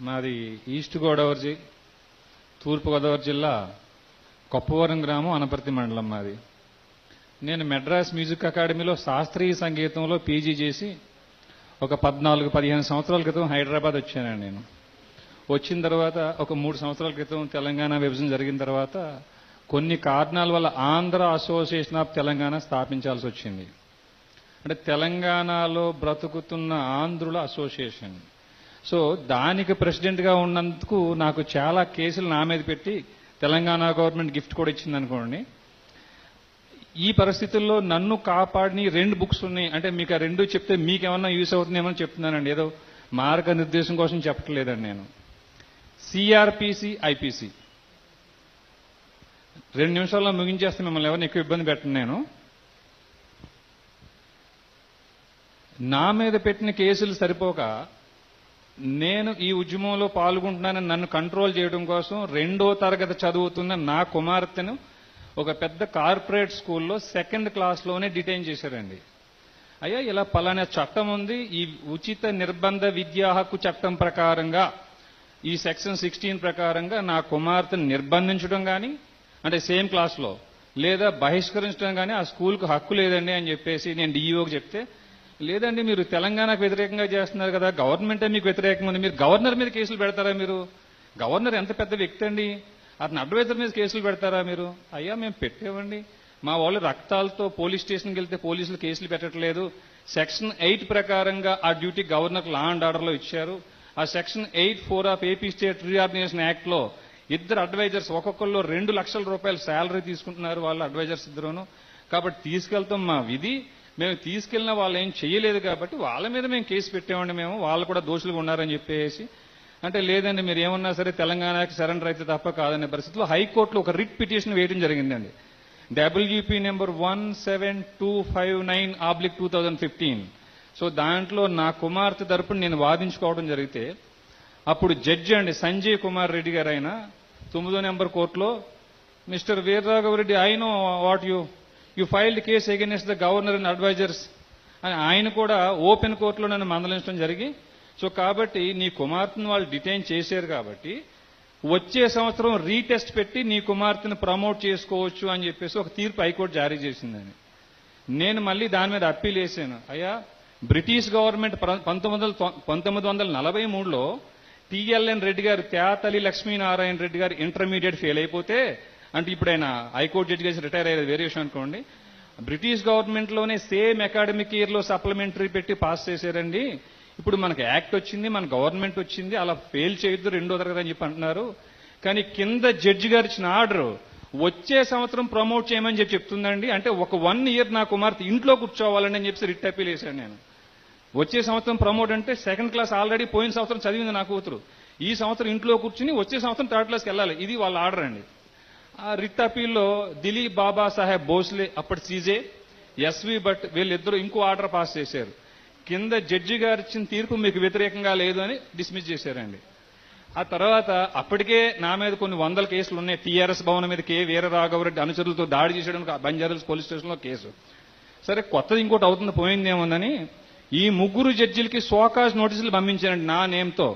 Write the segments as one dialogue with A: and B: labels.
A: మాది east Godavari G- జిల్లా కొప్పవరం గ్రామం అనపర్తి మండలం మాది. నేను మెడ్రాస్ మ్యూజిక్ అకాడమీలో శాస్త్రీయ సంగీతంలో పీజీ చేసి ఒక పద్నాలుగు పదిహేను సంవత్సరాల క్రితం హైదరాబాద్ వచ్చానండి నేను. వచ్చిన తర్వాత ఒక మూడు సంవత్సరాల క్రితం తెలంగాణ విభజన జరిగిన తర్వాత కొన్ని కారణాల వల్ల ఆంధ్ర అసోసియేషన్ ఆఫ్ తెలంగాణ స్థాపించాల్సి వచ్చింది. అంటే తెలంగాణలో బ్రతుకుతున్న ఆంధ్రుల అసోసియేషన్. సో దానికి ప్రెసిడెంట్గా ఉన్నందుకు నాకు చాలా కేసులు నా మీద పెట్టి తెలంగాణ గవర్నమెంట్ గిఫ్ట్ కూడా ఇచ్చింది అనుకోండి. ఈ పరిస్థితుల్లో నన్ను కాపాడిని రెండు బుక్స్ ఉన్నాయి. అంటే మీకు ఆ రెండు చెప్తే మీకేమన్నా యూస్ అవుతుందేమో చెప్తున్నానండి. ఏదో మార్గనిర్దేశం కోసం చెప్పట్లేదండి నేను. సిఆర్పిసి ఐపీసీ రెండు నిమిషాల్లో ముగించేస్తే మిమ్మల్ని ఎవరిని ఎక్కువ ఇబ్బంది పెట్టను నేను. నా మీద పెట్టిన కేసులు సరిపోక నేను ఈ ఉద్యమంలో పాల్గొంటున్నానని నన్ను కంట్రోల్ చేయడం కోసం రెండో తరగతి చదువుతున్న నా కుమార్తెను ఒక పెద్ద కార్పొరేట్ స్కూల్లో సెకండ్ క్లాస్లోనే డిటైన్ చేశారండి. అయ్యా ఇలా పలానా చట్టం ఉంది. ఈ ఉచిత నిర్బంధ విద్యా హక్కు చట్టం ప్రకారంగా ఈ సెక్షన్ సిక్స్టీన్ ప్రకారంగా నా కుమార్తెను నిర్బంధించడం కానీ అంటే సేమ్ క్లాస్లో లేదా బహిష్కరించడం కానీ ఆ స్కూల్కి హక్కు లేదండి అని చెప్పేసి నేను డిఈఓకి చెప్తే లేదండి మీరు తెలంగాణకు వ్యతిరేకంగా చేస్తున్నారు కదా గవర్నమెంటే మీకు వ్యతిరేకం ఉంది. మీరు గవర్నర్ మీద కేసులు పెడతారా మీరు? గవర్నర్ ఎంత పెద్ద వ్యక్తి అండి? అతని అడ్వైజర్ మీద కేసులు పెడతారా మీరు? అయ్యా మేము పెట్టేవండి మా వాళ్ళు రక్తాలతో పోలీస్ స్టేషన్కి వెళ్తే పోలీసులు కేసులు పెట్టట్లేదు. సెక్షన్ ఎయిట్ ప్రకారంగా ఆ డ్యూటీ గవర్నర్ లా అండ్ ఆర్డర్లో ఇచ్చారు. ఆ section eight four of AP state reorganisation యాక్ట్లో ఇద్దరు అడ్వైజర్స్ ఒక్కొక్కళ్ళు రెండు లక్షల రూపాయల శాలరీ తీసుకుంటున్నారు వాళ్ళ అడ్వైజర్స్ ఇద్దరును. కాబట్టి తీసుకెళ్తాం మా విధి. మేము తీసుకెళ్ళిన వాళ్ళు ఏం చేయలేదు కాబట్టి వాళ్ళ మీద మేము కేసు పెట్టామండి మేము. వాళ్ళు కూడా దోషులుగా ఉన్నారని చెప్పేసి. అంటే లేదండి మీరు ఏమన్నా సరే తెలంగాణకి సరెండర్ అయితే తప్ప కాదనే పరిస్థితిలో హైకోర్టులో ఒక రిట్ పిటిషన్ వేయడం జరిగిందండి. WP number one seven two five nine oblique two thousand fifteen so దాంట్లో నా కుమార్తె తరపున నేను వాదించుకోవడం జరిగితే అప్పుడు జడ్జి అండి సంజయ్ కుమార్ రెడ్డి గారు ఆయన తొమ్మిదో నెంబర్ కోర్టులో mister Veerraghavareddy I know what you you filed case against the governor and advisers అని ఆయన కూడా ఓపెన్ కోర్టులో నన్ను మందలించడం జరిగి సో కాబట్టి నీ కుమార్తెను వాళ్ళు డిటైన్ చేశారు కాబట్టి వచ్చే సంవత్సరం రీటెస్ట్ పెట్టి నీ కుమార్తెను ప్రమోట్ చేసుకోవచ్చు అని చెప్పేసి ఒక తీర్పు హైకోర్టు జారీ చేసిందని నేను మళ్ళీ దాని మీద అప్పీల్ వేసాను. అయ్యా బ్రిటిష్ గవర్నమెంట్ పంతొమ్మిది వందల పంతొమ్మిది వందల నలభై మూడులో టిఎల్ఎన్ రెడ్డి గారు తేతలి లక్ష్మీనారాయణ రెడ్డి గారు ఇంటర్మీడియట్ ఫెయిల్ అయిపోతే అంటే ఇప్పుడు ఆయన హైకోర్టు జడ్జి చేసి రిటైర్ అయ్యేది వేరే విషయం అనుకోండి. బ్రిటిష్ గవర్నమెంట్లోనే సేమ్ అకాడమిక్ ఇయర్లో సప్లిమెంటరీ పెట్టి పాస్ చేశారండి. ఇప్పుడు మనకి యాక్ట్ వచ్చింది మన గవర్నమెంట్ వచ్చింది అలా ఫెయిల్ చేయొద్దు రెండో తరగతి అని చెప్పి అంటున్నారు. కానీ కింద జడ్జి గారు ఇచ్చిన ఆర్డర్ వచ్చే సంవత్సరం ప్రమోట్ చేయమని చెప్పి చెప్తుందండి. అంటే ఒక వన్ ఇయర్ నా కుమార్తె ఇంట్లో కూర్చోవాలని అని చెప్పి రిట్ అప్పీల్ వేశాను నేను. వచ్చే సంవత్సరం ప్రమోట్ అంటే సెకండ్ క్లాస్ ఆల్రెడీ పోయిన సంవత్సరం చదివింది నా కూతురు. ఈ సంవత్సరం ఇంట్లో కూర్చుని వచ్చే సంవత్సరం థర్డ్ క్లాస్కి వెళ్ళాలి. ఇది వాళ్ళ ఆర్డర్ అండి. ఆ రిట్ అపీల్లో దిలీప్ బాబా సాహెబ్ భోస్లే అప్పటి సీజే ఎస్వి భట్ వీళ్ళిద్దరూ ఇంకో ఆర్డర్ పాస్ చేశారు. కింద జడ్జి గారు ఇచ్చిన తీర్పు మీకు వ్యతిరేకంగా లేదు అని డిస్మిస్ చేశారండి. ఆ తర్వాత అప్పటికే నా మీద కొన్ని వందల కేసులు ఉన్నాయి. టీఆర్ఎస్ భవన్ మీద కే. వీరరాఘవరెడ్డి అనుచరులతో దాడి చేసడానికి బంజారాల్స్ పోలీస్ స్టేషన్లో కేసు. సరే కొత్తది ఇంకోటి అవుతుంది పోయిందేమోనని ఈ ముగ్గురు జడ్జిలకి సోకాజ్ నోటీసులు పంపించారండి నా నేమ్తో.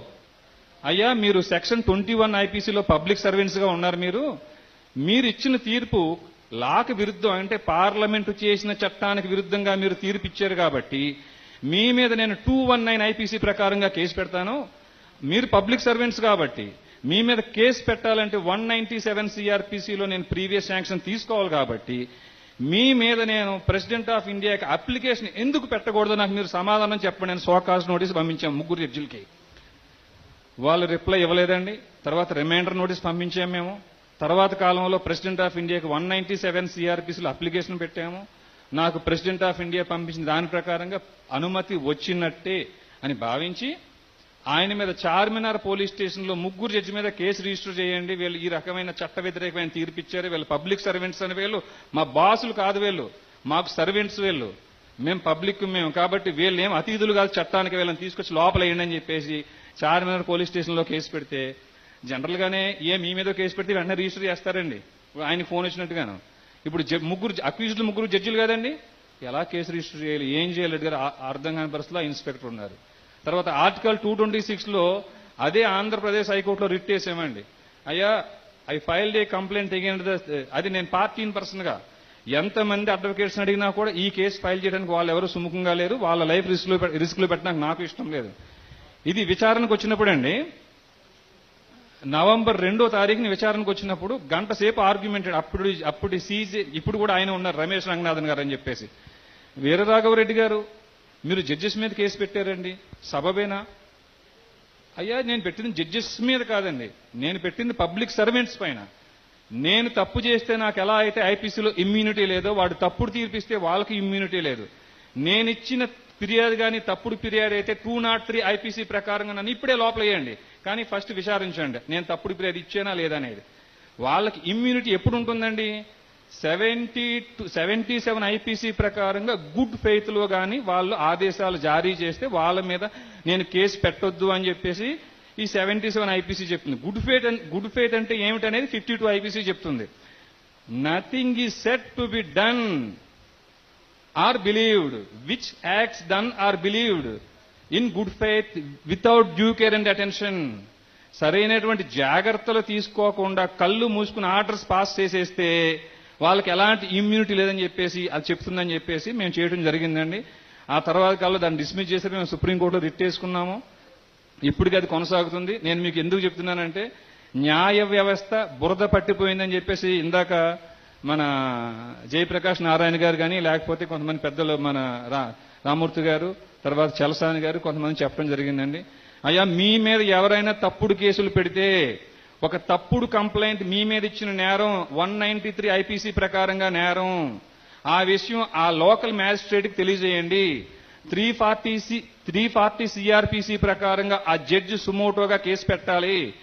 A: అయ్యా మీరు సెక్షన్ ట్వంటీ వన్ ఐపీసీలో పబ్లిక్ సర్వెంట్స్గా ఉన్నారు మీరు. మీరు ఇచ్చిన తీర్పు లాకు విరుద్ధం అంటే పార్లమెంటు చేసిన చట్టానికి విరుద్ధంగా మీరు తీర్పు ఇచ్చారు కాబట్టి మీ మీద నేను టూ వన్ నైన్ ఐపీసీ ప్రకారంగా కేసు పెడతాను. మీరు పబ్లిక్ సర్వెంట్స్ కాబట్టి మీ మీద కేసు పెట్టాలంటే వన్ నైన్టీ సెవెన్ సిఆర్పిసిలో నేను ప్రీవియస్ శాంక్షన్ తీసుకోవాలి కాబట్టి మీ మీద నేను ప్రెసిడెంట్ ఆఫ్ ఇండియాకి అప్లికేషన్ ఎందుకు పెట్టకూడదు నాకు మీరు సమాధానం చెప్పండి. నేను సోకాస్ నోటీస్ పంపించాం ముగ్గురు జడ్జిలకి. వాళ్ళు రిప్లై ఇవ్వలేదండి. తర్వాత రిమైండర్ నోటీస్ పంపించాము మేము. తర్వాత కాలంలో ప్రెసిడెంట్ ఆఫ్ ఇండియాకి వన్ నైన్టీ సెవెన్ సిఆర్పిసిలో అప్లికేషన్ పెట్టాము. నాకు ప్రెసిడెంట్ ఆఫ్ ఇండియా పంపించిన దాని ప్రకారంగా అనుమతి వచ్చినట్టే అని భావించి ఆయన మీద చార్మినార్ పోలీస్ స్టేషన్లో ముగ్గురు జడ్జి మీద కేసు రిజిస్టర్ చేయండి వీళ్ళు ఈ రకమైన చట్ట వ్యతిరేకమైన తీర్పిచ్చారు వీళ్ళు పబ్లిక్ సర్వెంట్స్ అని వీళ్ళు మా బాసులు కాదు వీళ్ళు మాకు సర్వెంట్స్ వీళ్ళు. మేము పబ్లిక్ మేము కాబట్టి వీళ్ళు ఏం అతిథులు కాదు చట్టానికి వీళ్ళని తీసుకొచ్చి లోపలేయండి అని చెప్పేసి చార్మినార్ పోలీస్ స్టేషన్లో కేసు పెడితే జనరల్ గానే ఏ మీ మీద కేసు పెడితే వెంటనే రిజిస్టర్ చేస్తారండి. ఆయన ఫోన్ వచ్చినట్టుగాను. ఇప్పుడు జ- ముగ్గురు అక్యూజ్డ్ ముగ్గురు జడ్జిలు కదండి. ఎలా కేసు రిజిస్టర్ చేయాలి? ఏం చేయాలి? గారు అర్థం కాని పరిస్థితిలో ఇన్స్పెక్టర్ ఉన్నారు. తర్వాత ఆర్టికల్ టూ ట్వంటీ సిక్స్లో అదే ఆంధ్రప్రదేశ్ హైకోర్టులో రిట్ చేసామండి అయ్యా I filed a complaint again అది నేను పార్టీన్ పర్సన్గా ఎంతమంది అడ్వకేట్స్ అడిగినా కూడా ఈ కేసు ఫైల్ చేయడానికి వాళ్ళు ఎవరు సుముఖంగా లేరు. వాళ్ళ లైఫ్ రిస్క్లో రిస్క్లో పెట్టడానికి నాకు ఇష్టం లేదు. ఇది విచారణకు వచ్చినప్పుడు అండి నవంబర్ రెండో తారీఖుని విచారణకు వచ్చినప్పుడు గంట సేపు ఆర్గ్యుమెంట్ అప్పుడు అప్పుడు సీజే ఇప్పుడు కూడా ఆయన ఉన్నారు రమేష్ రంగనాథన్ గారు అని చెప్పేసి. వీరరాఘవరెడ్డి గారు మీరు జడ్జెస్ మీద కేసు పెట్టారండి సబబేనా? అయ్యా నేను పెట్టింది జడ్జెస్ మీద కాదండి. నేను పెట్టింది పబ్లిక్ సర్వెంట్స్ పైన. నేను తప్పు చేస్తే నాకు ఎలా అయితే ఐపీసీలో ఇమ్యూనిటీ లేదో వాడు తప్పుడు తీర్పిస్తే వాళ్ళకి ఇమ్యూనిటీ లేదు. నేను ఇచ్చిన ఫిర్యాదు కానీ తప్పుడు ఫిర్యాదు అయితే టూ నాట్ త్రీ ఐపీసీ ప్రకారంగా నన్ను ఇప్పుడే లోపలేయండి కానీ ఫస్ట్ విచారించండి. నేను తప్పుడు ఫిర్యాదు ఇచ్చానా లేదా అనేది. వాళ్ళకి ఇమ్యూనిటీ ఎప్పుడు ఉంటుందండి? Seventy to seventy seven IPC ప్రకారంగా గుడ్ ఫెయిత్లో కానీ వాళ్ళు ఆదేశాలు జారీ చేస్తే వాళ్ళ మీద నేను కేసు పెట్టొద్దు అని చెప్పేసి ఈ సెవెంటీ సెవెన్ ఐపీసీ చెప్తుంది. గుడ్ ఫెయిట్ గుడ్ ఫెయిట్ అంటే ఏమిటనేది ఫిఫ్టీ టూ ఐపీసీ చెప్తుంది. Nothing is said to be done or believed which acts done or believed in good faith without due care and attention సరైనటువంటి జాగ్రత్తలు తీసుకోకుండా కళ్ళు మూసుకుని orders pass చేసేస్తే వాళ్ళకి ఎలాంటి ఇమ్యూనిటీ లేదని చెప్పేసి అది చెప్తుందని చెప్పేసి మేము చేయడం జరిగిందండి. ఆ తర్వాత కల్లా దాన్ని డిస్మిస్ చేసి మేము సుప్రీంకోర్టులో రిట్ చేసుకున్నాము ఇప్పటికీ అది కొనసాగుతుంది. నేను మీకు ఎందుకు చెప్తున్నానంటే న్యాయ వ్యవస్థ బురద పట్టిపోయిందని చెప్పేసి ఇందాక మన జయప్రకాష్ నారాయణ గారు కానీ లేకపోతే కొంతమంది పెద్దలు మన రా రామూర్తి గారు తర్వాత చలసాని గారు కొంతమంది చెప్పడం జరిగిందండి. అయ్యా మీ మీద ఎవరైనా తప్పుడు కేసులు పెడితే ఒక తప్పుడు కంప్లైంట్ మీ మీద ఇచ్చిన నేరం వన్ నైన్టీ త్రీ ఐపీసీ ప్రకారంగా నేరం. ఆ విషయం ఆ లోకల్ మ్యాజిస్ట్రేట్కి తెలియజేయండి. Three forty C three forty CrPC ప్రకారంగా ఆ జడ్జి సుమోటోగా కేసు పెట్టాలి.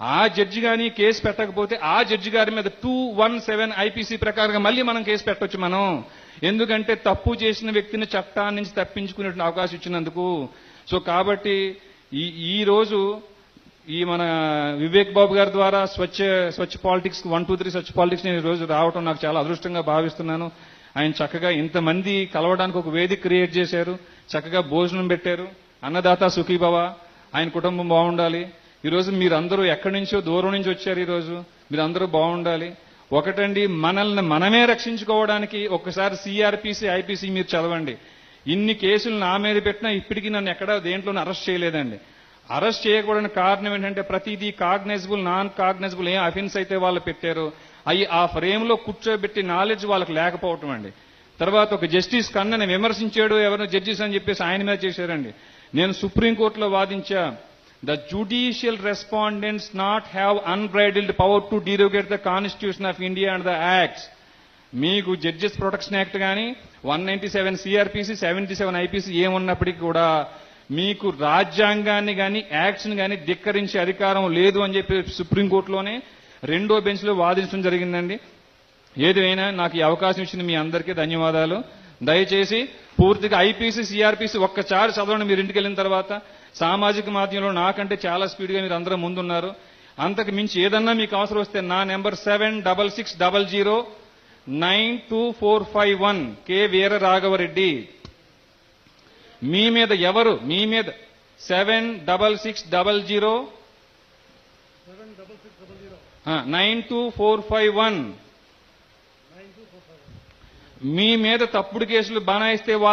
A: ఆ జడ్జి కానీ కేసు పెట్టకపోతే ఆ జడ్జి గారి మీద టూ వన్ సెవెన్ ఐపీసీ ప్రకారంగా మళ్ళీ మనం కేసు పెట్టొచ్చు మనం. ఎందుకంటే తప్పు చేసిన వ్యక్తిని చట్టాన్ని నుంచి తప్పించుకునే అవకాశం ఇచ్చినందుకు. సో కాబట్టి ఈ ఈ రోజు ఈ మన వివేక్ బాబు గారి ద్వారా స్వచ్ఛ స్వచ్ఛ పాలిటిక్స్ వన్ టూ త్రీ స్వచ్ఛ పాలిటిక్స్ నేను ఈ రోజు రావడం నాకు చాలా అదృష్టంగా భావిస్తున్నాను. ఆయన చక్కగా ఇంతమంది కలవడానికి ఒక వేదిక క్రియేట్ చేశారు. చక్కగా భోజనం పెట్టారు. అన్నదాత సుఖీభవ. ఆయన కుటుంబం బాగుండాలి. ఈరోజు మీరందరూ ఎక్కడి నుంచో దూరం నుంచి వచ్చారు ఈరోజు? మీరందరూ బాగుండాలి. ఒకటండి మనల్ని మనమే రక్షించుకోవడానికి ఒక్కసారి సిఆర్పిసి ఐపీసీ మీరు చదవండి. ఇన్ని కేసులు నా మీద పెట్టినా ఇప్పటికీ నన్ను ఎక్కడా దేంట్లోనూ అరెస్ట్ చేయలేదండి. అరెస్ట్ చేయకూడని కారణం ఏంటంటే ప్రతిదీ కాగ్నైజబుల్ నాన్ కాగ్నైజబుల్ ఏ అఫెన్స్ అయితే వాళ్ళు పెట్టారో అవి ఆ ఫ్రేమ్లో కూర్చోబెట్టి నాలెడ్జ్ వాళ్ళకి లేకపోవటం అండి. తర్వాత ఒక జస్టిస్ కన్నని విమర్శించాడు ఎవరిని జడ్జిస్ అని చెప్పేసి ఆయన మీద చేశారండి. నేను సుప్రీంకోర్టులో వాదించా the judicial respondents not have unbridled power to derogate the Constitution of India and the acts మీకు జడ్జెస్ ప్రొటెక్షన్ యాక్ట్ కానీ one ninety seven CrPC seventy seven IPC ఏమున్నప్పటికీ కూడా మీకు రాజ్యాంగాన్ని కానీ యాక్ట్స్ని కానీ ధిక్కరించే అధికారం లేదు అని చెప్పి సుప్రీంకోర్టులోనే రెండో బెంచ్లో వాదించడం జరిగిందండి. ఏదైనా నాకు ఈ అవకాశం ఇచ్చిన మీ అందరికీ ధన్యవాదాలు. దయచేసి పూర్తిగా ఐపీసీ సిఆర్పిసి ఒక్కసారి చదవండి. మీరు ఇంటికి వెళ్ళిన తర్వాత సామాజిక మాధ్యమంలో నాకంటే చాలా స్పీడ్గా మీరు అందరూ ముందున్నారు. అంతకు మించి ఏదన్నా మీకు అవసరం వస్తే నా number seven double six double zero nine two four five one K Veera Raghavareddy మీ మీద ఎవరు మీ మీద seven double six double zero nine two four five one. మీ మీద తప్పుడు కేసులు బనాయిస్తే వాళ్ళ